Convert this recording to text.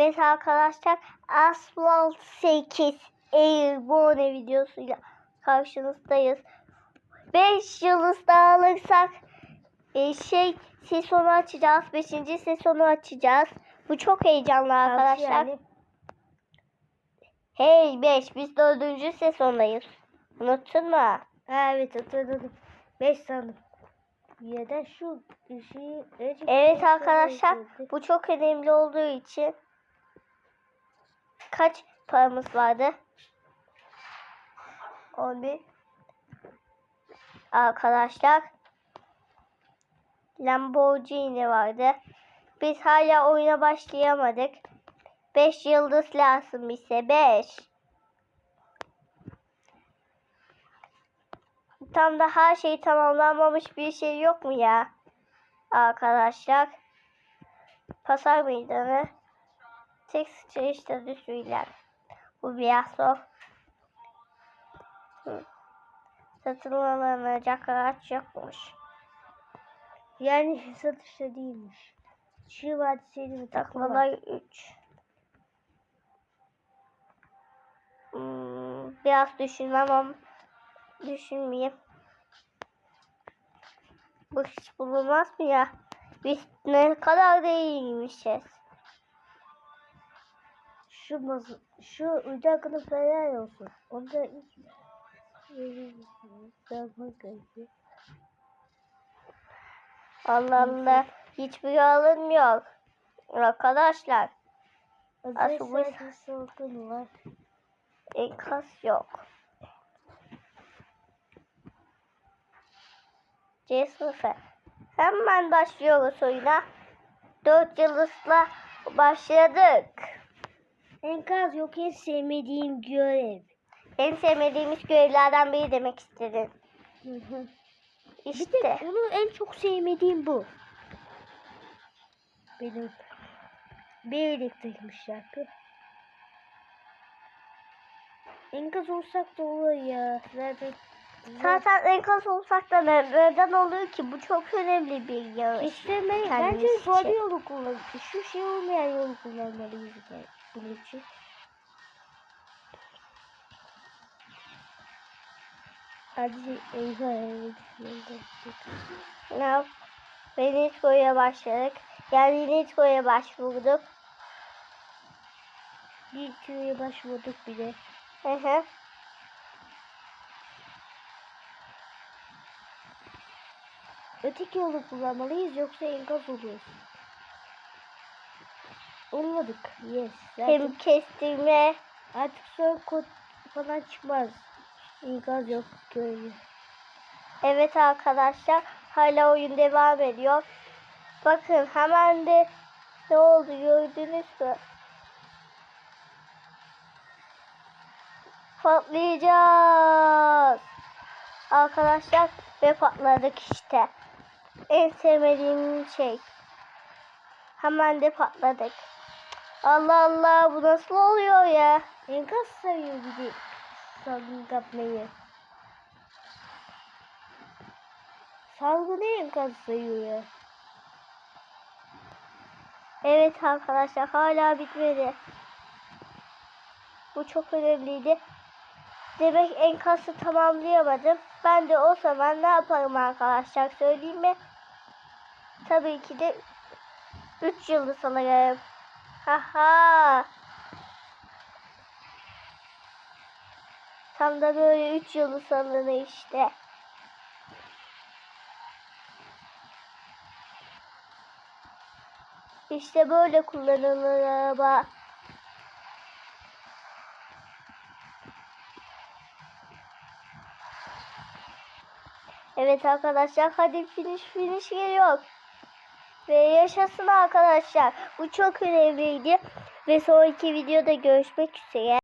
Evet arkadaşlar Asphalt 8 Airborne videosuyla karşınızdayız. 5 yıldız daha alırsak e, şey sezonu açacağız. 5. sezonu açacağız. Bu çok heyecanlı arkadaşlar. Yani Hey 5 biz 4. sezondayız. Unuttun mu? Evet hatırladım. 5 sandım. Neden şu şeyi Recep Evet Tayyip arkadaşlar bu çok önemli olduğu için kaç paramız vardı? 11 Arkadaşlar Lamborghini vardı. Biz hala oyuna başlayamadık. 5 yıldız lazım bize 5. Tam da her şey tamamlanmamış bir şey yok mu ya? Arkadaşlar. Pasar meydanı. Tek sıçrayışta düşüyorlar. Bu zor. Hı. Satın alınacak araç yokmuş. Yani satışta değilmiş. Vadisiydi mi Taklalar 3. Hmm, biraz düşünmem ama düşünmeyeyim. Bu hiç bulunmaz mı ya? Biz ne kadar da iyiymişiz. Şu masa, şu uydu hakkında falan olsun. Onda ilk. Allah Allah. Hiçbir alım yok. Arkadaşlar sorgun var. enkaz yok. C sınıfı. Hemen başlıyoruz oyuna. 4 yıldızla başladık. Enkaz yok en sevmediğim görev. En sevmediğimiz görevlerden biri demek istedin. Hı hı. Bir İşte. de onu en çok sevmediğim bu. Benim birlikteymiş şarkı. Enkaz olsak da olur ya. Zaten Zaten enkaz olsak da ne- neden oluyor ki? Bu çok önemli bir yarış. İşte ben, bence zor yolu kullan. Şu şey olmayan yolu kullanmalıyız yani için. Hadi eyvah. Ne yap? Ve Nitko'ya başladık. Yani Nitko'ya başvurduk. Bir köye başvurduk bile. Hı hı. Öteki yolu kullanmalıyız yoksa enkaz oluyoruz. Olmadık. Yes. Zaten Hem kestirme. artık son kod falan çıkmaz. Enkaz yok köyü. Evet arkadaşlar. Hala oyun devam ediyor. Bakın hemen de ne oldu gördünüz mü? Patlayacağız. Arkadaşlar ve patladık işte. En sevmediğim şey. Hemen de patladık. Allah Allah bu nasıl oluyor ya? Enkaz sayıyor bir salgın kapmayı. Salgını enkaz sayıyor ya. Evet arkadaşlar hala bitmedi. Bu çok önemliydi. Demek enkazı tamamlayamadım. Ben de o zaman ne yaparım arkadaşlar söyleyeyim mi? Tabii ki de 3 yıldız alırım. Haha. Tam da böyle 3 yıldız alınır işte. İşte böyle kullanılır araba. Evet arkadaşlar hadi finish finish geliyor. Ve yaşasın arkadaşlar. Bu çok önemliydi. Ve sonraki videoda görüşmek üzere.